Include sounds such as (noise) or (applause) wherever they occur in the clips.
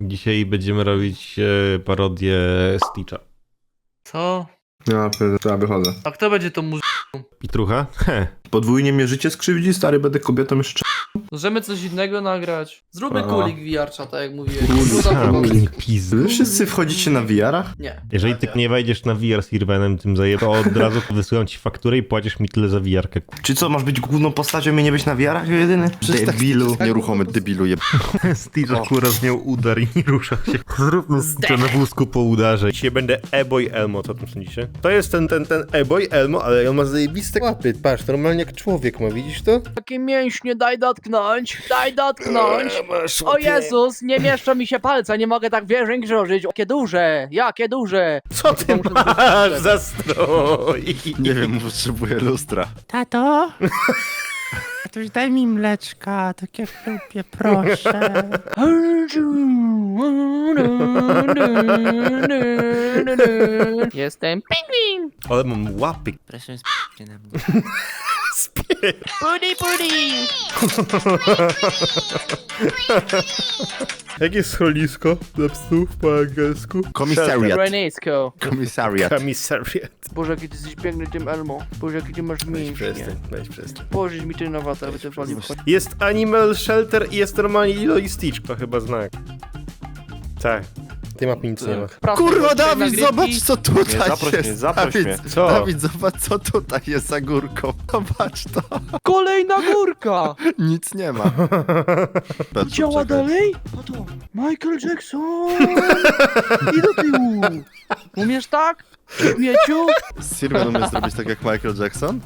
Dzisiaj będziemy robić e, parodię Stitcha. Co? Ja ja wychodzę. A kto będzie tą muzyką? Pitrucha? He. (laughs) Podwójnie mnie życie skrzywdzi, stary, będę kobietą jeszcze. Możemy coś innego nagrać? Zróbmy A. kulik VR, tak jak mówiłem. Kulik. Zamknij pizdu. Wy wszyscy wchodzicie na VR-ach? Nie. Jeżeli ty nie wejdziesz na VR z Irvenem tym zaje, to od razu (laughs) wysyłam ci fakturę i płacisz mi tyle za VR-kę. Czy co, masz być główną postacią i nie być na VR-ach jedyny? Debilu. Nieruchomy debilu je... Stitch akurat z nią udar i nie rusza się. Zróbmy Stitcha na wózku po udarze. Dzisiaj będę E-Boy Elmo, co o tym sądzicie? To jest ten, ten, ten E-Boy Elmo, ale on ma zajebiste łapy. Patrz, normalnie jak człowiek ma, widzisz to? Takie mięśnie, daj dotknąć, daj dotknąć. O Jezus, nie mieszczą mi się palca, nie mogę tak wierzeń żyć. Jakie duże, jakie duże. Co ty muszę masz za strój? Nie wiem, potrzebuję lustra. Tato? Tatuś, daj mi mleczka, tak jak lubię, proszę. Jestem pingwin. Ale mam łapy. Proszę, sp***cie na mnie. (laughs) Pudi, pudi. (laughs) Jakie schronisko dla psów po angielsku? Komisariat. Renesko. Komisariat. Komisariat. Boże, jaki ty jesteś piękny tym Elmo. Boże, jaki ty masz Weź mięśnie. przestań, weź przestań. Pożyć mi ten awatar, by to walił. Jest Animal Shelter i jest normalnie Lilo i Stitch, to chyba znak. Tak. Tej mapie nic nie ma. Kurwa, Dawid, zobacz co tutaj Nie, zaproś jest. mnie, zaproś Dawid, mnie. Co? Dawid, zobacz co tutaj jest za górką. (laughs) Zobacz to. Kolejna górka! (laughs) Nic nie ma. (laughs) Petru, Działa czekaj. dalej? Oto, Michael Jackson! I do tyłu! Umiesz tak? Śmieciu? Sylwian umie zrobić tak jak Michael Jackson?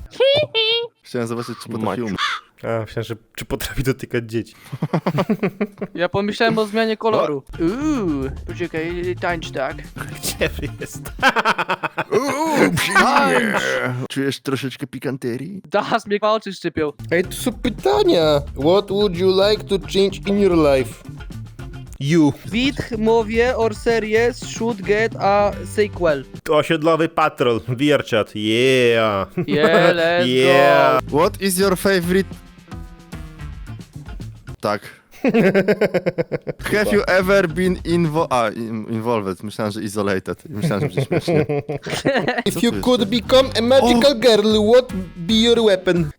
Chciałem zobaczyć, czy potrafi umie. A, myślałem, że czy potrafi dotykać dzieci. (laughs) Ja pomyślałem o zmianie koloru. Uuu, poczekaj, tańcz tak. Gdzie wy jest? (laughs) Uuu, przyjemnie. Czujesz troszeczkę pikanterii? Dasz mnie oczy szczypią. Ej, to są pytania. What would you like to change in your life? You. Widch, mówię, or series should get a sequel. Osiedlowy patrol. VR-chat. Yeah. Yeah, let's (laughs) Yeah. What is your favorite... Tak. (laughs) Have you ever been invo... A, in, involved. Myślałem, że isolated. Myślałem, że będzie śmiesznie. (laughs) If you could jeszcze? become a magical girl, what be your weapon?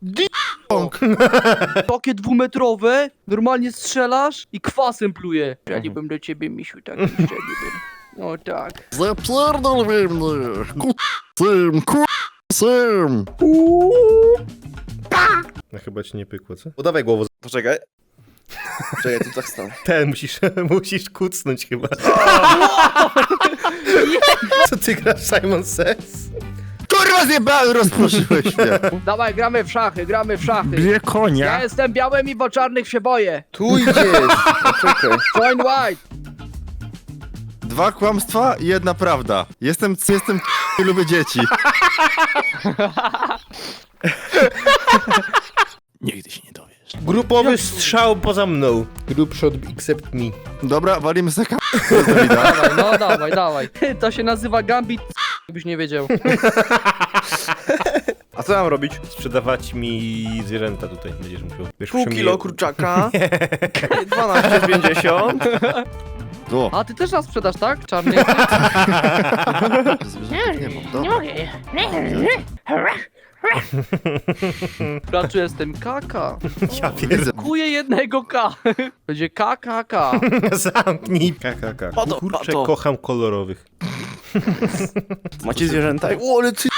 Pąk. (laughs) Takie dwumetrowe, normalnie strzelasz i kwasem pluje. Strzeliłbym do ciebie, misiu, tak strzeliłbym. O tak. Zapierdol we mnie! Kusym, kusym! No chyba ci nie pykło, co? Udawaj głowę. Poczekaj. Czekaj, tu tak stanę. Ten, musisz, (laughs) musisz kucnąć chyba. (laughs) Co ty grasz, Simon Says? Kurwa zjebałem, rozproszyłeś mnie! Dawaj, gramy w szachy, gramy w szachy. Bije konia. Ja jestem białym i w czarnych się boję. Tu idziesz! Poczekaj. Join white. Dwa kłamstwa i jedna prawda. Jestem, jestem (laughs) i lubię dzieci. Nigdy się nie dowiesz. Grupowy strzał poza mną. Group shot except me. Dobra, walimy. (laughs) Dawaj, no dawaj, dawaj. To się nazywa Gambit, jakbyś nie wiedział. (laughs) A co mam robić? Sprzedawać mi zwierzęta tutaj, będziesz musiał. Wiesz, Pół musiał mi kilo je- kurczaka. (laughs) 12,50. O, A ty też nas sprzedasz, tak? Zwierzęta nie mam, dobra. (laughs) Braczu, jestem kaka. (laughs) Ja pierdolę. Kuję jednego K. (laughs) Będzie KKK. Zamknij. KKK. Pato, Kurczę, pato. kocham kolorowych. Macie zwierzęta? O, ale ty...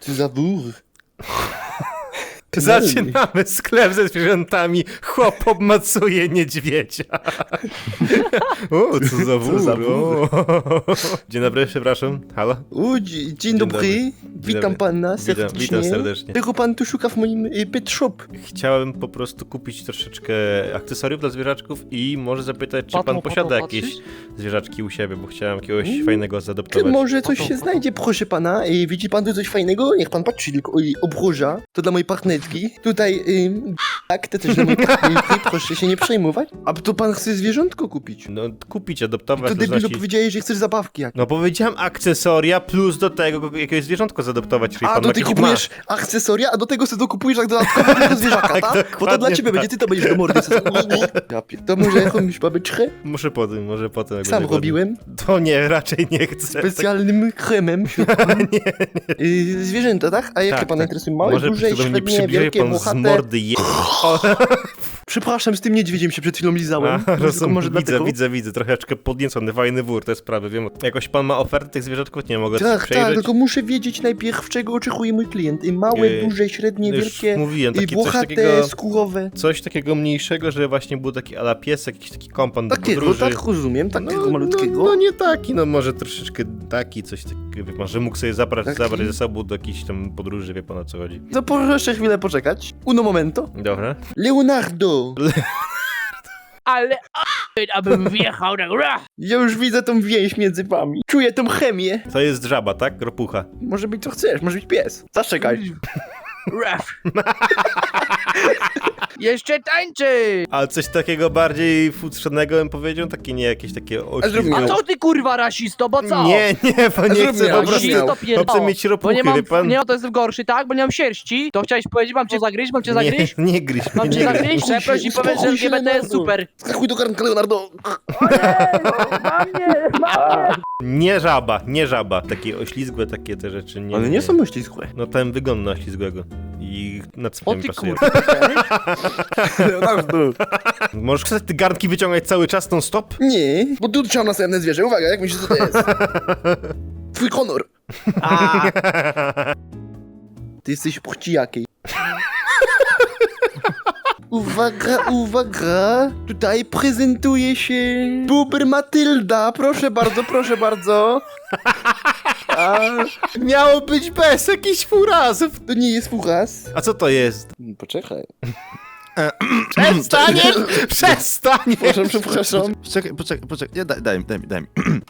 Ty zabór. Zaczynamy sklep ze zwierzętami. Chłop obmacuje niedźwiedzia. (laughs) O, co za wór. Dzień dobry, przepraszam. Halo? U, dzi- dzień dobry. dobry. Dzień Witam dobry. pana Witam, serdecznie. witam serdecznie. Czego pan tu szuka w moim y, pet shop? Chciałem po prostu kupić troszeczkę akcesoriów dla zwierzaczków i może zapytać, czy pan pato, posiada patrzysz? jakieś zwierzaczki u siebie, bo chciałem jakiegoś fajnego Czy zaadoptować. może coś Pato, się pato. znajdzie, proszę pana? Y, widzi pan tu coś fajnego? Niech pan patrzy tylko. Obroża. To dla mojej partnerki. Tutaj, ym, tak, to też kartki, proszę się nie przejmować. A to pan chce zwierzątko kupić? No, kupić, adoptować, To debilu zależności- powiedziałeś, że chcesz zabawki jak. No powiedziałem akcesoria plus do tego jakiegoś zwierzątko zadoptować, czyli A, pan to ty jakieś kupujesz akcesoria, a do tego sobie dokupujesz tak dodatkowo tego (laughs) zwierzaka, tak? Bo to dokładnie dla ciebie tak. będzie, ty to będziesz do mordy. (laughs) Ja pier- To może jakąś babeczkę? ma. Muszę potem, może potem. jak Sam będzie robiłem. ładnie. To nie, raczej nie chcę. Specjalnym kremem. (laughs) Y, Zwierzęta, tak? A jakie Tak, pana tak. interesują? Małe, Może duże, nie średnie, przybliżaj wielkie, pan z Przepraszam, z tym niedźwiedziem się przed chwilą lizałem. a, rozumiem, może widzę, dlatego? widzę, widzę. Troszeczkę podniecony, fajny wór, te sprawy, wiem. Jakoś pan ma ofertę tych zwierzątków? Nie mogę Tak, przejrzeć. tak, tylko muszę wiedzieć najpierw, czego oczekuje mój klient. I małe, Yy, duże, średnie, wielkie, mówiłem, takie coś włochate, takiego... skórowe. Coś takiego mniejszego, że właśnie był taki ala piesek, jakiś taki kompan do Takiego, podróży. tak rozumiem, takiego no, malutkiego. No, no nie taki, no może troszeczkę taki, coś takiego, wie pan, że mógł sobie zabrać, Taki? zabrać ze sobą do jakiejś tam podróży, wie pan o co chodzi. To proszę chwilę poczekać. Uno momento. Dobra. Leonardo! Ale abym wjechał na górę. Ja już widzę tą więź między wami. Czuję tą chemię. To jest żaba, tak? Ropucha. Może być co chcesz, może być pies. Zaczekaj. Ref. (laughs) (laughs) Jeszcze tańczy! Ale coś takiego bardziej futrzanego bym powiedział, takie nie jakieś takie oślizgi. A co ty kurwa rasisto, bo co? Nie, nie, pan nie zrób po prostu. Chcę mieć Bo ropuchy, nie mam, wie pan? nie, to jest gorszy, tak? Bo nie mam sierści. To chciałeś powiedzieć, mam cię zagryźć, mam cię Nie, zagryźć? (laughs) nie gryź Mam cię nie gryź. zagryźć, się, i powiedz, że uspokój się, LGBT jest Leonardo. super. Skakuj do garnka, Leonardo. Nie żaba, nie żaba. Takie oślizgłe, takie te rzeczy. Nie, One nie są myśliskłe. No ten wygląd na oślizgłego. I na co O mi ty pasuje. Leonardo. (laughs) Możesz chcesz te garnki wyciągać cały czas non stop? Nie, bo tu trzeba następne zwierzę. Uwaga, jak myślisz, co to jest? (laughs) Twój honor. Ty jesteś płci jakiej? (laughs) Uwaga, uwaga! Tutaj prezentuje się Buber Matylda. Proszę bardzo, proszę bardzo. A, Miało być bez jakichś furazów. to nie jest fuchas. A co to jest? Poczekaj. Przestań! Przestań! Proszę, przepraszam. Poczekaj, poczekaj, poczekaj. Nie, daj, daj mi, daj mi, daj mi. (clears throat)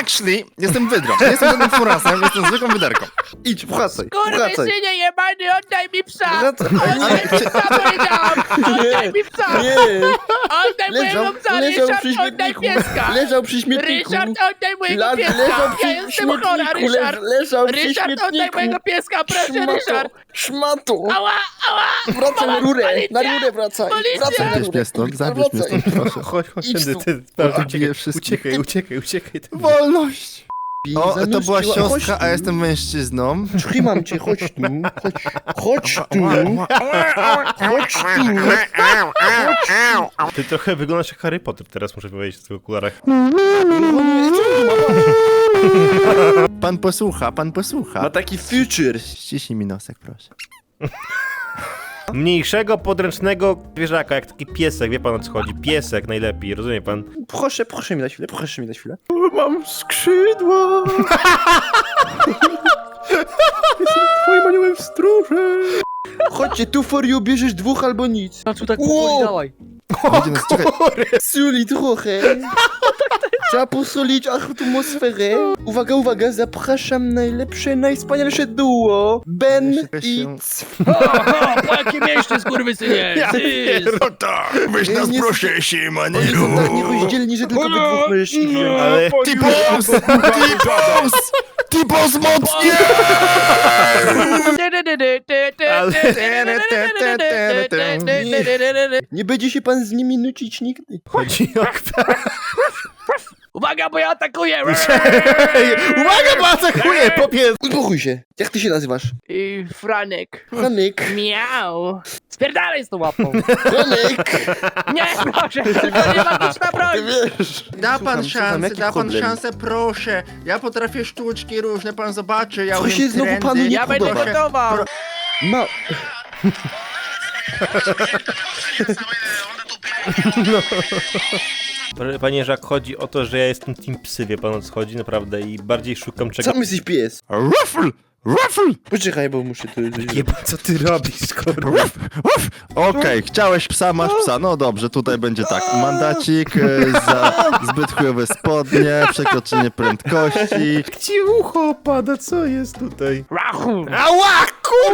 Actually, jestem wydrą. Nie jestem żadnym furasem, jestem zwykłą wyderką. Idź, wracaj. kurwy Wracaj. synie jebany, oddaj mi psa! Wracaj. Oddaj mi psa, powiedziałam! Oddaj mi psa! Nie, Oddaj leżał, mojego psa, leżał Ryszard, przy oddaj śmietniku. pieska! Leżał przy śmietniku. Ryszard, oddaj mojego La- pieska! leżał przy Ja jestem chora, śmietniku, Ryszard! leż- Leżał przy Ryszard, oddaj śmietniku. mojego pieska, proszę, Szmato, Ryszard! Szmato. Ała, ała! Wracaj na rurę, na Policja! rurę wracaj. Policja! Wracaj na Zabierz rurę. mnie stąd, zabierz mnie Wracaj. stąd, proszę. Chodź, chodź, Idź tędy, tu. ty, patrz, Zabiję uciekaj, wszystkich. uciekaj, uciekaj, uciekaj. Wolność! O, to była siostra, a jestem mężczyzną. Trzymam cię, chodź tu. Chodź, (laughs) chodź tu. Chodź tu. Ty trochę wyglądasz jak Harry Potter, teraz muszę powiedzieć w tych okularach. (laughs) Pan posłucha, pan posłucha. Ma taki future. Ściśnij mi nosek, proszę. (laughs) Mniejszego podręcznego zwierzaka, jak taki piesek, wie pan o co chodzi? Piesek najlepiej, rozumie pan? Proszę, proszę mi na chwilę, proszę mi na chwilę. Mam skrzydła. (laughs) Jestem twoim aniołem w stróże. Chodźcie, tu for you bierzesz dwóch albo nic. No tu tak Wow. powoli dawaj. (laughs) Będzie nas, czekaj, Suli trochę. (laughs) Trzeba posolić atmosferę. Uwaga, uwaga, zapraszam najlepsze, najwspanialsze duo. Ben i się- C. O, (laughs) po jakie mieście, skurwysynie! Ty! weź nas proszę, Simon. Oni są tak nierozdzielni, że tylko wy dwóch możesz ich wziąć. Ale... T-Boss! T-Boss! T-Boss mocnie! Nie będzie się pan z nimi nucić nigdy. Chodzi o... (laughs) Uwaga, bo ja atakuję! Uwaga, bo atakuje, popies! Uspokój się. Jak ty się nazywasz? I Franek. Franek. Miau! Spierdalaj z tą łapą! Franek. Nie, proszę, tylko nie magiczna broń! Wiesz. Da pan szansę, jaki da pan problem? szansę, proszę. Ja potrafię sztuczki różne, pan zobaczy, ja Co umiem się znowu trendy. panu nie Ja będę podoba? gotował! Ma... (laughs) Proszę Panie, że chodzi o to, że ja jestem team psy, wie pan o co chodzi, naprawdę, i bardziej szukam czego... Sam jesteś pies. Ruffle! Ruffle! Poczekaj, bo muszę to... Jeba, co ty robisz, kurwa? Ruff! Ruff! Okej, chciałeś psa, masz psa. No dobrze, tutaj będzie tak. Mandacik e, za (laughs) zbyt chujowe spodnie, przekroczenie prędkości. Jak ci ucho opada, co jest tutaj? Rachu! Ała,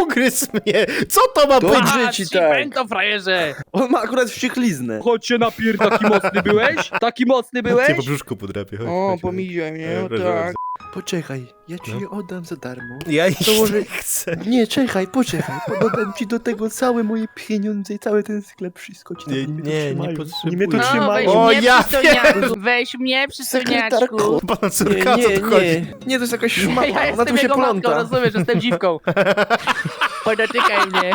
Ugryzł mnie! Co to ma To być? Patrz, ci tak. pęto, frajerze! On ma akurat wściekliznę. Chodź się napier, taki mocny byłeś? Taki mocny Cię byłeś? po brzuszku podrapię. Chodź, O, chodź, chodź. mnie, no tak. Poczekaj, ja ci je oddam za darmo. Ja iść Dołożę- nie chcę. Nie, czekaj, poczekaj. Dodam ci do tego całe moje pieniądze i cały ten sklep, wszystko ci Nie, mnie nie, to nie potrzebuję. Nie mnie to No, trzymają. O, ja przystojniaczku, weź mnie przystojniaczku. Sekretarko. Pana Nie, córka, co nie, tu chodzi? nie. Nie, to jest jakaś Ja szmata, ona jestem tu się jego matką, pląta. rozumiesz, jestem dziwką. (laughs) Podotykaj mnie.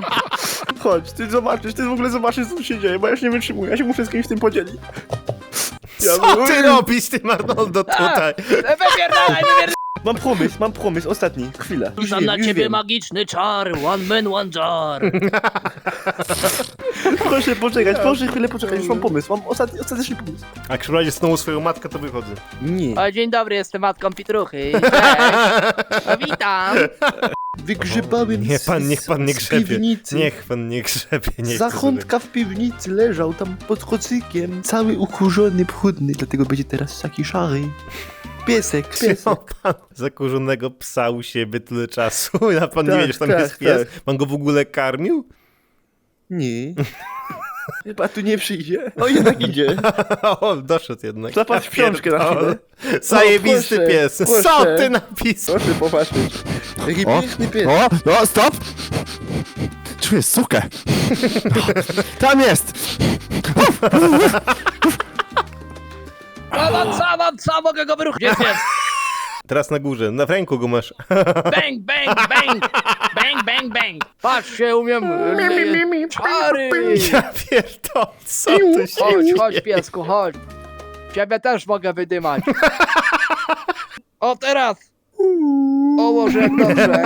Chodź, ty zobaczysz, ty w ogóle zobaczysz, co tu się dzieje, bo ja już nie wytrzymuję, ja się muszę z kimś tym podzielić. Ja Co ty mówię- robisz, ty Arnoldo, tutaj? Wypierdalaj, wypierdalaj. Mam pomysł, mam pomysł, ostatni, chwila. Już Rzucam wiem, na już ciebie wiem. magiczny czar, one man, one jar. (laughs) Proszę poczekać, proszę chwilę poczekać, już mam pomysł, mam ostatni, ostateczny pomysł. A jak przyprowadzisz znowu swoją matkę, to wychodzę. Nie. O, dzień dobry, jestem matką Pitruchy. (laughs) Cześć. No, witam. Wygrzebałem Nie, z- pan, niech pan nie z grzebie. piwnicy. Niech pan nie grzebie, nie chcę Zachądka w piwnicy leżał tam pod kocykiem, cały ukurzony, pchudny, dlatego będzie teraz taki szary. Piesek, piesek. Pan zakurzonego psa u siebie tyle czasu, (laughs) a pan nie Tak, wie, że tam tak, jest pies? tak. Pan go w ogóle karmił? Nie. (laughs) Chyba tu nie przyjdzie. O, jednak idzie. (laughs) o, doszedł jednak. Zapadł w książkę na chwilę. Zajebisty proszę, pies. Co ty napisał? Proszę popatrzeć. Jaki O, piękny pies. O, no, stop! Czuję sukę. Tam jest! A mam co, mam co, mogę go wyruchać. Jest pies? (laughs) Teraz na górze, na w ręku go masz. (laughs) Bang, bang, bang. Bang, bang, bang. Patrz się, umiem. e, Czary. Ja pierdolę, co tu się Chodź, dzieje? chodź piesku, chodź. Ciebie też mogę wydymać. O, teraz. O Boże, jak dobrze.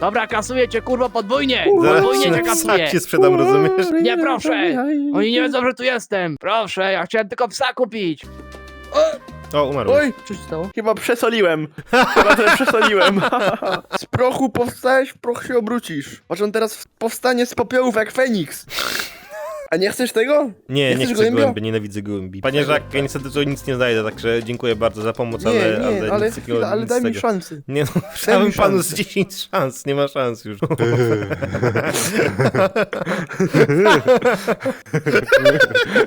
Dobra, kasuję cię, kurwa, podwójnie. Zaraz Podwójnie ci cię na kasuję. sacie sprzedam, rozumiesz? Nie, proszę. Oni nie wiedzą, że tu jestem. Proszę, ja chciałem tylko psa kupić. O, umarł. Oj, Co się stało? chyba przesoliłem. (laughs) Chyba trochę przesoliłem. (laughs) Z prochu powstałeś, w proch się obrócisz. Patrz, on teraz powstanie z popiołów jak Feniks. A nie chcesz tego? Nie, nie chcesz chcę gołębia? gołębi, nienawidzę gołębi. Panie Żak, ja niestety tu nic nie znajdę, także dziękuję bardzo za pomoc, ale, Nie, nie, ale, ale nic takiego, chwila, ale nic daj mi tego. szansę. Nie no, mi panu z szansę. 10 szans, nie ma szans już. (laughs)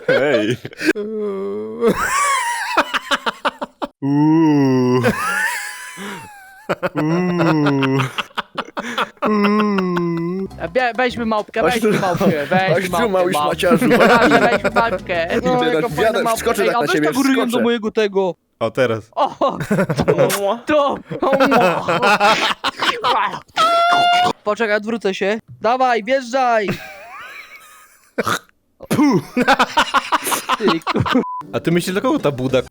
Hej! Uuu. Uuu. Bie- Weźmy małpkę, weźmy tu. małpkę, Chodź weźmy tu, małpkę. mały małpkę. szmaciarzu. Proszę, weźmy małpkę. (laughs) Idę No, na jaką wiadę, fajną małpkę. wskoczę Ej, tak a na weź ciebie, tak ryjem do wskoczę. mojego tego. O, teraz. O, to. Poczekaj, odwrócę się. Dawaj, wjeżdżaj. Ty, ku- A ty myślisz, dla kogo ta buda?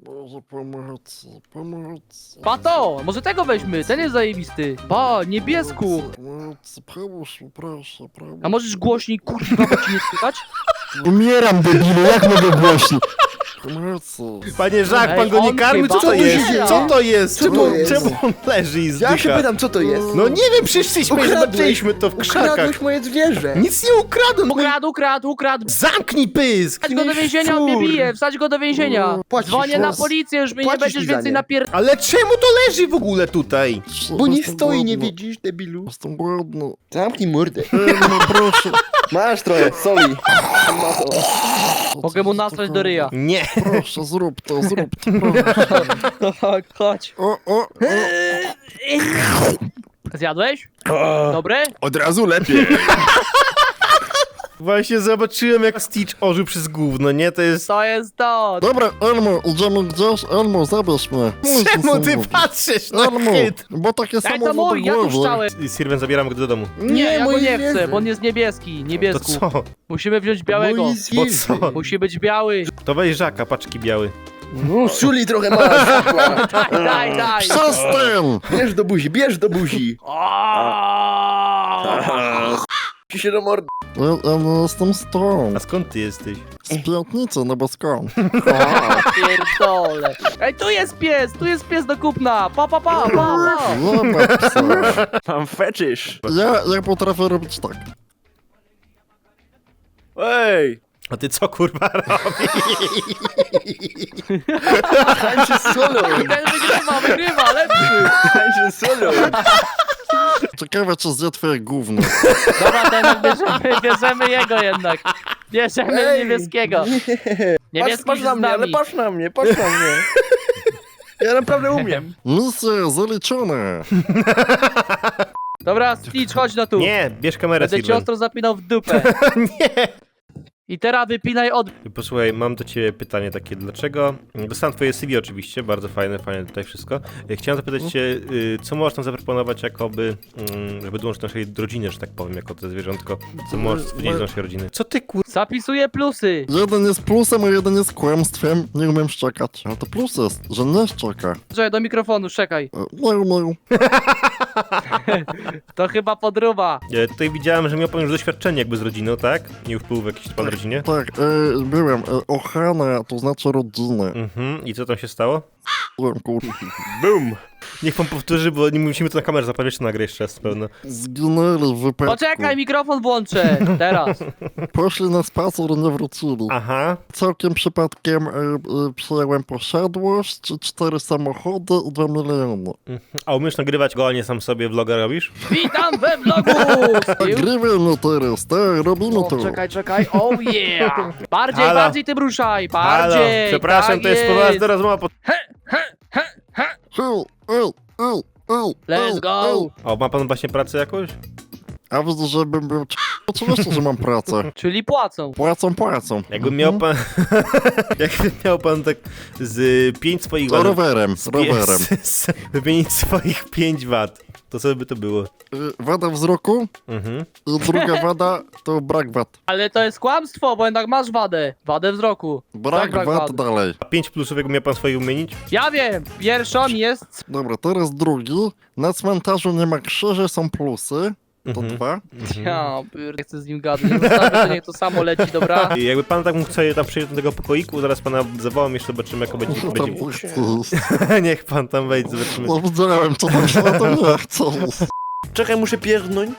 Pomocy, pomocy. Pato, może tego weźmy, ten jest zajebisty. Pa, niebiesku. Pomocy, pomóż mi, proszę, proszę. A możesz głośniej, kurwa, bo ci nie słychać? Umieram, debilu, jak mogę głośniej? Pomocy. Panie Żak, pan go nie karmi? Co to jest? Co to jest? Co to Czemu, jest? czemu on leży i zdycha? Ja się pytam, co to jest? No nie wiem, przyszliśmy i Ukradłeś- zobaczyliśmy to w krzakach. Ukradłeś moje zwierzę. Nic nie ukradłem. no i- Ukradł, ukradł, ukradł. Zamknij pysk! Wsadź go do więzienia, on mnie bije, wsadź go do więzienia. Płacisz Dzwonię na teraz. policję, już mi nie Płacisz będziesz za więcej nie. napier... Ale czemu to leży w ogóle tutaj? Bo nie stoi, nie widzisz, debilu. Jestem głodny. Zamknij mordę. No proszę. Masz trochę, soli. Mogę mu nasrać do ryja. Nie. Proszę, zrób to, zrób to. No (laughs) chodź, o, o. Zjadłeś? Dobre? Od razu lepiej. Właśnie zobaczyłem, jak Stitch ożył przez gówno, nie? To jest... To jest to. Dobra, Elmo, idziemy gdzieś. Elmo, zabierz mnie. Możesz (laughs) Czemu ty patrzysz na Elmo, hit? bo takie Jak samo to mój, ja tu głowy. szczałem. I Sirven, zabieram go do domu. Nie, ja go moje nie chcę, bo on jest niebieski. To Niebiesku. co? Musimy wziąć białego. Moje Bo co? Musi być biały. To weź Żaka, paczki biały. No, suli trochę masz. (laughs) Daj, daj, daj. Przestań! Bierz do buzi, bierz do buzi. Ci się do mordy. Ja, ja nie jestem. A skąd ty jesteś? Z piątnicy, no bo skąd? (laughs) Pierdole. Ej, tu jest pies, tu jest pies do kupna. Pa, pa, pa, pa, pa. Psa. Mam fetysz. Ja, ja potrafię robić tak. Ej, A ty co kurwa (laughs) robisz? tańczy solo. Ten wygrywa, wygrywa, lepszy. Tańczy solo. (laughs) Ciekawe, czy zje twoje gówno. Dobra, jednak bierzemy, bierzemy jego jednak. Bierzemy Ej, niebieskiego. Patrz, Niebieski patrz na z mnie, ale patrz na mnie, patrz na mnie. Ja naprawdę umiem. (laughs) Misja zaliczona. Dobra, Stitch, chodź no tu. Nie, bierz kamerę, Będę cię Steven. ostro zapinał w dupę. (laughs) Nie! I teraz wypinaj od... Posłuchaj, mam do ciebie pytanie takie, dlaczego... Dostałem twoje CV oczywiście, bardzo fajne, fajne tutaj wszystko. Chciałem zapytać cię, y, co możesz nam zaproponować jakoby, mm, żeby dołączyć do naszej rodziny, że tak powiem, jako to zwierzątko. Co możesz stwierdzić z naszej rodziny? Co ty kur... Zapisuję plusy. Jeden jest plusem, a jeden jest kłamstwem. Nie umiem szczekać. Ale to plus jest, że nie szczeka. Czekaj, do mikrofonu, czekaj. E, Nie umiem. (laughs) (laughs) To chyba podruba. E, Tutaj widziałem, że miał pan już doświadczenie jakby z rodziną, tak? Nie wpływ w jakiejś pan rodzinie? Tak, e, byłem. E, ochrona, to znaczy rodziny. Mhm, i co tam się stało? Boom. (laughs) Niech pan powtórzy, bo nie musimy to na kamerę zaprawiać, czy nagrać jeszcze raz pewno. Zginęli w wypadku. Poczekaj, mikrofon włączę. Teraz. (laughs) Poszli na spacer i nie wrócili. Aha, Całkiem przypadkiem e, e, przyjąłem posiadłość, cztery samochody i dwa miliony. a umiesz nagrywać go, a nie sam sobie vloga robisz? Witam we vlogu! (laughs) Nagrywamy teraz, tak, robimy O, to. czekaj, czekaj. Oh yeah! Bardziej, Halo. bardziej tym ruszaj, Halo, bardziej! przepraszam, tak to jest poważna rozmowa. Po... Ej, Let's go! O, ma pan właśnie pracę jakąś? A widzę, żebym był... Oczywiście, że mam pracę. (laughs) Czyli płacą. Płacą, płacą. Jakby miał pan... (laughs) Jakby miał pan tak z pięć swoich To rowerem, z, rowerem. z, (laughs) z, wymienić swoich pięć wad, to co by to było? Y, Wada wzroku Mhm. i druga wada to brak wad. Ale to jest kłamstwo, bo jednak masz wadę. Wadę wzroku. Brak brak wad wad. dalej. A pięć plusów jakby miał pan swoich wymienić? Ja wiem, pierwszą jest... Dobra, teraz drugi. Na cmentarzu nie ma krzyży, są plusy. To Mhm. dwa. Ja, pier- nie chcę z nim gadać. Zostawię, to niech to samo leci, dobra? (laughs) I jakby pan tak mógł sobie tam przyjść do tego pokoiku, zaraz pana zawołam, jeszcze zobaczymy jak będzie... Będzie... (laughs) Niech pan tam wejdzie, zobaczymy. No widziałem, co tam się na to nie chce. Czekaj, muszę pierdnąć.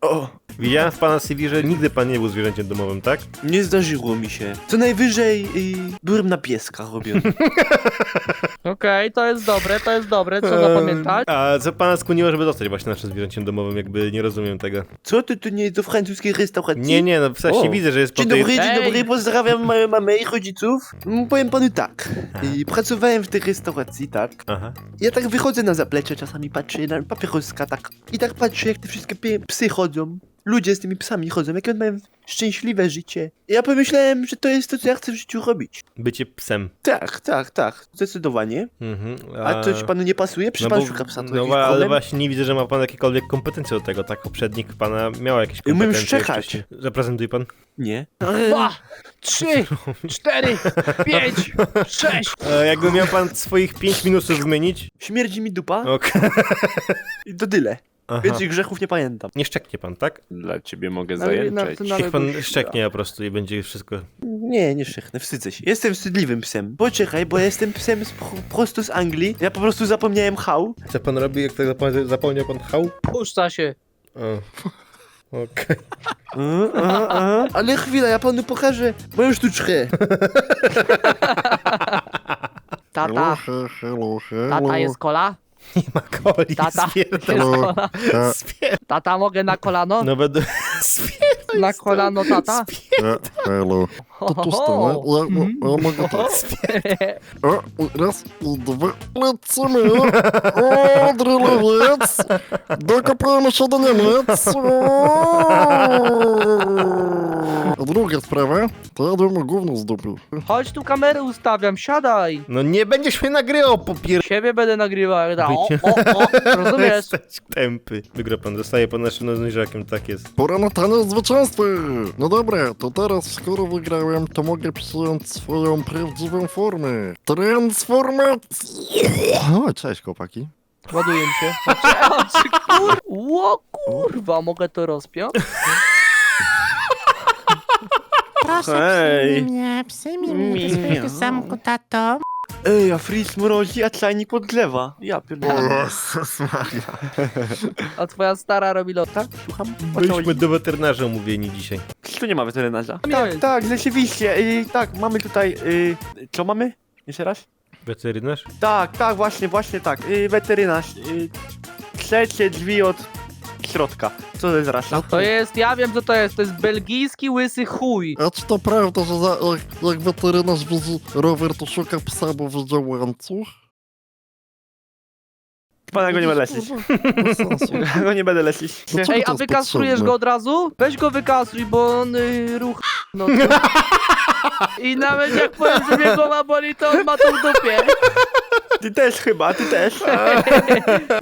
O, Widziałem w pana CV, że nigdy pan nie był zwierzęciem domowym, tak? nie zdarzyło mi się. Co najwyżej y, byłem na pieska robiony. (laughs) Okej, to jest dobre, to jest dobre, co zapamiętać? A co pana skłoniło, żeby zostać właśnie naszym zwierzęciem domowym? Jakby nie rozumiem tego. Co ty tu nie do francuskiej restauracji? Nie, nie, no w sensie O. widzę, że jest po Dzień tej... dobry, dzień Ej. dobry, pozdrawiam moją mamę i rodziców. Mm, Powiem panu tak, y, pracowałem w tej restauracji, tak. Aha. Ja tak wychodzę na zaplecze, czasami patrzę na papieroska, tak. I tak patrzę, jak te wszystkie pie- psy chodzą. Ludzie z tymi psami chodzą, jakie one mają szczęśliwe życie. I ja pomyślałem, że to jest to, co ja chcę w życiu robić. Bycie psem. Tak, tak, tak, zdecydowanie. Mhm. A to ci panu nie pasuje? Przecież pan szuka psa, to no, ale problem? właśnie nie widzę, że ma pan jakiekolwiek kompetencje do tego, tak? Poprzednik pana miał jakieś Ja umiem kompetencje. szczekać. wcześniej. Zaprezentuje pan? Nie. Dwa, trzy, cztery, pięć, sześć. E, jakby miał pan swoich pięć minusów wymienić? Śmierdzi mi dupa Okej. i to tyle. Aha. Więcej grzechów nie pamiętam. Nie szczeknie pan, tak? Dla ciebie mogę to nawet Niech pan szczeknie po prostu i będzie wszystko... Nie, nie szczechnę, wstydzę się. Jestem wstydliwym psem. Poczekaj, bo ja jestem psem z, pro- prosto z Anglii. Ja po prostu zapomniałem hał. Co pan robi, jak tak zapomniał, pan hał? Puszcza się. O. Okej. A, a, a. Ale chwila, ja panu pokażę moją sztuczkę. (laughs) Tata, tata jest kola? Nie ma coli, Tata, spierdol. kola. E, Spier... Tata, mogę na kolano? No będę... (laughs) Spier... Na kolano tata? e, hello. To stanę. Ja, ja mogę tak. O, (laughs) raz i dwa. Lecimy. O, drylowiec. Dokopujemy się do Niemiec. O. Druga sprawa. To ja bym gówno zdobył. Chodź tu kamerę ustawiam, siadaj. No nie będziesz mnie nagrywał, popier... Siebie będę nagrywał. jak da- O, o, o, rozumiesz? (laughs) Jesteś tępy. Wygra pan, dostaje pan naszym nożniżakiem, tak jest. Pora na taniec zwycięstwa. No dobra, to teraz skoro wygrałem, to mogę przyjąć swoją prawdziwą formę. Transformacja. O, cześć chłopaki. Ładuję się. Kur... Ło kurwa, mogę to rozpiąć? Proszę, Hej. przyjmij mnie, przyjmij mnie do swojego zamku, tato. Ej, a Fritz mrozi, a czajnik podgrzewa. Ja pierdolę. Jezus Maria. A twoja stara robi lot. Tak, słucham? O co Byliśmy chodzi? do weterynarza umówieni dzisiaj. Tu nie ma weterynarza. Nie. Tak, tak, rzeczywiście. Y, tak, mamy tutaj... Y, co mamy? Jeszcze raz? Weterynarz? Tak, tak, właśnie, właśnie tak. Y, weterynarz. Y, trzecie drzwi od środka. Co to jest rasa? To jest, ja wiem co to jest, to jest belgijski łysy chuj. A czy to prawda, że za, jak, jak weterynarz widzi rower, to szuka psa, bo widział łańcuch? Pana go nie będę lecić. (laughs) Bez sensu. go nie będę lecić. Dlaczego Ej, to a jest wykastrujesz potrzebne? go od razu? Weź go wykasuj, bo on y, ruch... No, (laughs) I nawet jak powiem, że mnie głowa boli, to on ma to w dupie. Ty też chyba, ty też.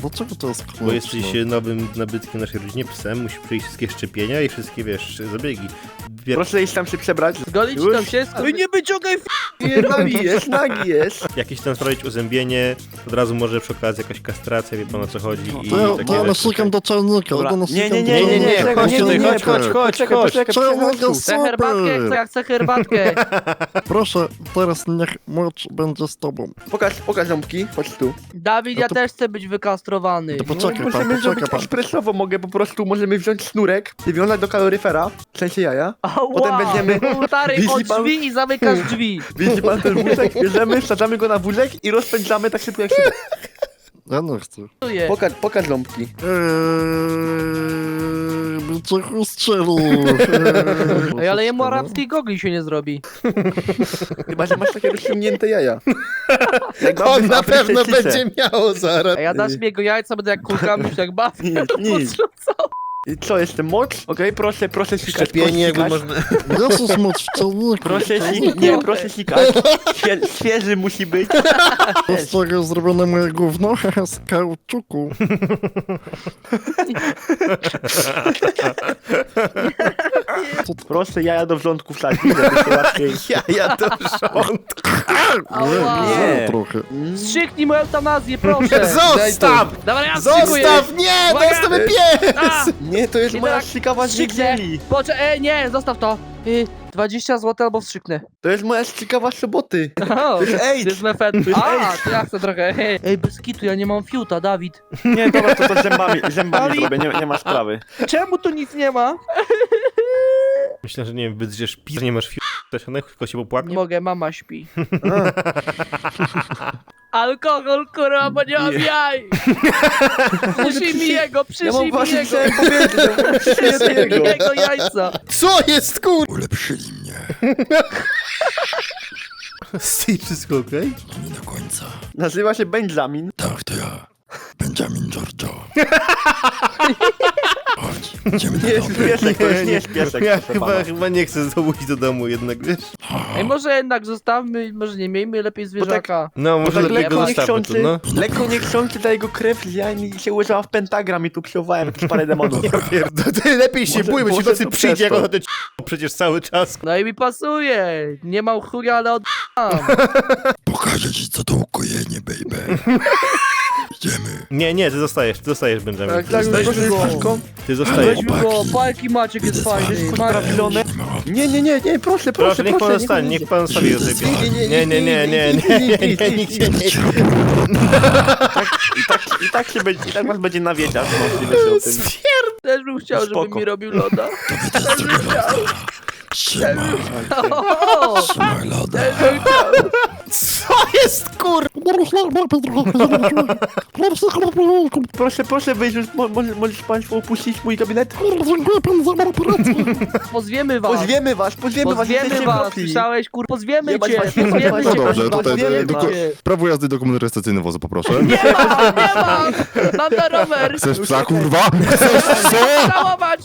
Dlaczego (laughs) to jest Bo jesteś nowym nabytkiem naszej rodzinie, psem, musi przejść wszystkie szczepienia i wszystkie, wiesz, zabiegi. Proszę iść tam się przebrać. Zgolić Już? tam się, wy nie wyciągaj f... (laughs) Nagi jest, nagi jest. Jakieś tam sprawić uzębienie, od razu może przy okazji jakaś kastracja, wie pan o co chodzi i To ja, takie to ja rzeczy. nasikam do czajnika, Dobra. ja Nie, nasikam nie, do nie, nie, nie, czekaj, chodź nie, tutaj, nie, chodź, chodź, chodź, Poczekaj, chodź. poczekaj, poczekaj. Chcę herbatkę, chcę, ja chcę herbatkę. Proszę, teraz niech mocz będzie z tobą. Pokaż, pokaż ząbki, chodź tu. Dawid, No ja też chcę być wykastrowany. To poczekaj pan, możemy poczekaj zrobić pan. ekspresowo, mogę po prostu, możemy wziąć sznurek, wywiązać do kaloryfera, w sensie jaja. Ała, Potem weźmiemy- Stary, Widzi od pan- drzwi i zamykasz drzwi. (laughs) Widzi pan ten wózek, bierzemy, wsadzamy go na wózek i rozpędzamy tak szybko jak się da. Ja nie chcę. Czuję. Pokaż, pokaż ząbki. Eee, bicie chustczelu. (laughs) Ej, ale jemu arabskiej gogli się nie zrobi. (laughs) Chyba, że masz takie rozciągnięte jaja. Jak mam On w na Afryce pewno będzie miał zaraz. A ja dasz mi jego jajca, będę jak kulkami się jak bawię. Nic, nic. I Co, jestem moc? Okej, proszę, proszę sikać. Szczepienie jakby (laughs) proszę można... Jezus mocz w celniku. Proszę sikać, nie, proszę sikać. Świe, (laughs) świeży musi być. Z czego jest zrobione moje gówno? (laughs) Z kauczuku. Proszę jaja do wrzątku wsadzić, żeby się łatwiej... Ja, ja to rząd. Ała. Nie. Trochę. Wstrzyknij mu eutanazję, proszę. Zostaw! Dobra, ja wstrzykuję. Zostaw! Nie! To Uwaga! jest pies! A! Nie, to jest I moja teraz strzykawka z wstrzyknę. niedzieli. Poczekaj, ej, nie, zostaw to. Y, 20 zł albo wstrzyknę. To jest moja strzykawka z soboty. (laughs) O, jest to AIDS. jest mefed. A, to ja chcę trochę. Ej, Ej, bez kitu, ja nie mam fiuta, Dawid. Nie, dobra, to to zębami, (laughs) zębami zrobię, nie, nie ma sprawy. Czemu tu nic nie ma? (laughs) Myślę, że nie wiem, wydzież pis, nie masz fiu... tylko się Nie popłaknie. mogę, mama śpi. Alkohol, kurwa, bo nie mam jaj. (laughs) Przyszij mi jego, Ja mam mi właśnie jego. chciałem powiedzieć, że mi jego. jajca. Co jest kur... Ulepszyli mnie. (laughs) Steve, wszystko okej? Nie do końca. Nazywa się Benjamin. Tak, to ja. Benjamin Giorgio. Chodź, idziemy Nie jest piesek, to jest nie jest piesek. Ja proszę chyba, pana. chyba nie chcę znowu iść do domu jednak, wiesz? Ej, może jednak zostawmy, może nie miejmy lepiej zwierzaka. No, może tak lepiej lekko go zostawmy tu, niechcący, no. lekko niechcący ta jego krew z jaj mi się ułożyła w pentagram i tu psiowałem jakieś parę demonów. Pierdol, ty lepiej się Może- bój, bo ci może nocy to przyjdzie, jak on na te przecież cały czas. No i mi pasuje. Nie mam chuja, ale oddam. Pokażę ci, co to ukojenie, baby. (laughs) Nie, nie, ty zostajesz, ty zostajesz, Benjamin. Tak, ty tak, zostajesz, proszę ty zostajesz. Weźmy go, pajki Maciek jest fajny. Naprawione. Nie, nie, nie, nie, proszę, Proszę, proszę, niech pan proszę. zostanie, niech pan zostawi do tej Nie, nie, Nie, nie, nie, nie, nie, nie, nie, nikt się nie... I tak, I tak się będzie, i tak was będzie nawiedzać, możliwe się o tym. Też bym chciał, żeby Spoko. mi robił loda. Też bym chciał. Trzymaj, trzymaj loda. Co jest kur... Proszę, proszę wyjść już, mo, może, możesz państwo opuścić mój gabinet? Dziękuję pan za operację. Pozwiemy was. Pozwiemy was, pozwiemy was, Pozwiemy jesteście was, słyszałeś, kur, pozwiemy Jebać cię, was, jebać pozwiemy was. cię, No dobrze, kurwa, tutaj, pozwiemy tylko- cię. Prawo jazdy dokument rejestracyjny wozu, poproszę. Nie mam, nie mam, mam na rower, Chcesz psa, kurwa? Chcesz psa? całować.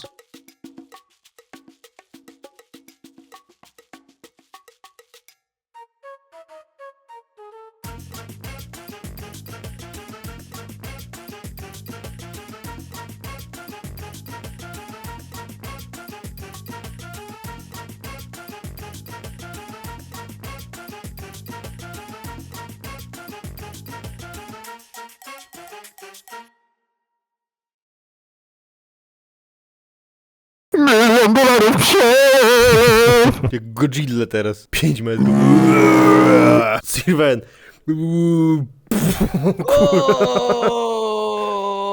Jak Godzilla teraz. 5 metrów. Sylwen. O!